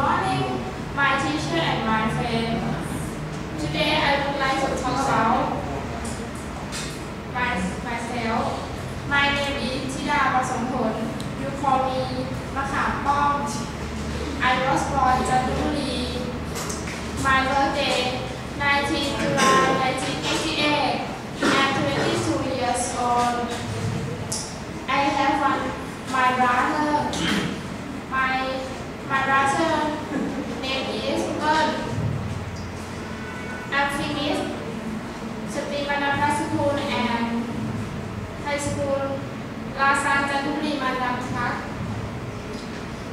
morning, my teacher and my friend. Today I would like to talk about my, myself. My name is Tida Basongpon. You call me Makham I was born January. My birthday, 19 July 1988. I'm 22 years old. I have one, my brother. My, my brother Mandapthak.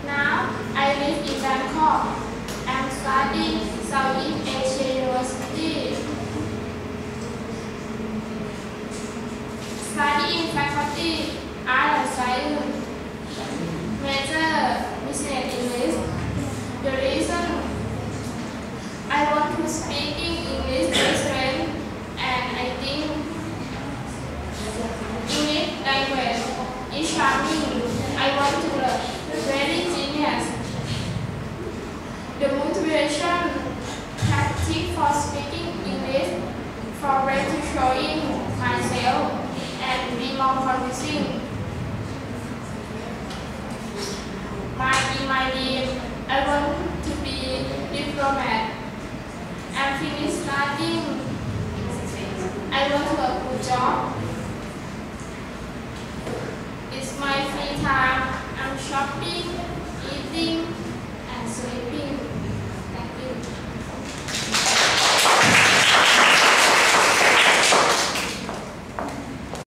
Now I live in Bangkok. I'm studying Southeast Asia University. Studying faculty Art and Science. Showing myself and be more convincing. My in my dream, I want to be diplomat. I'm finished studying. I want a good job. It's my free time. I'm shopping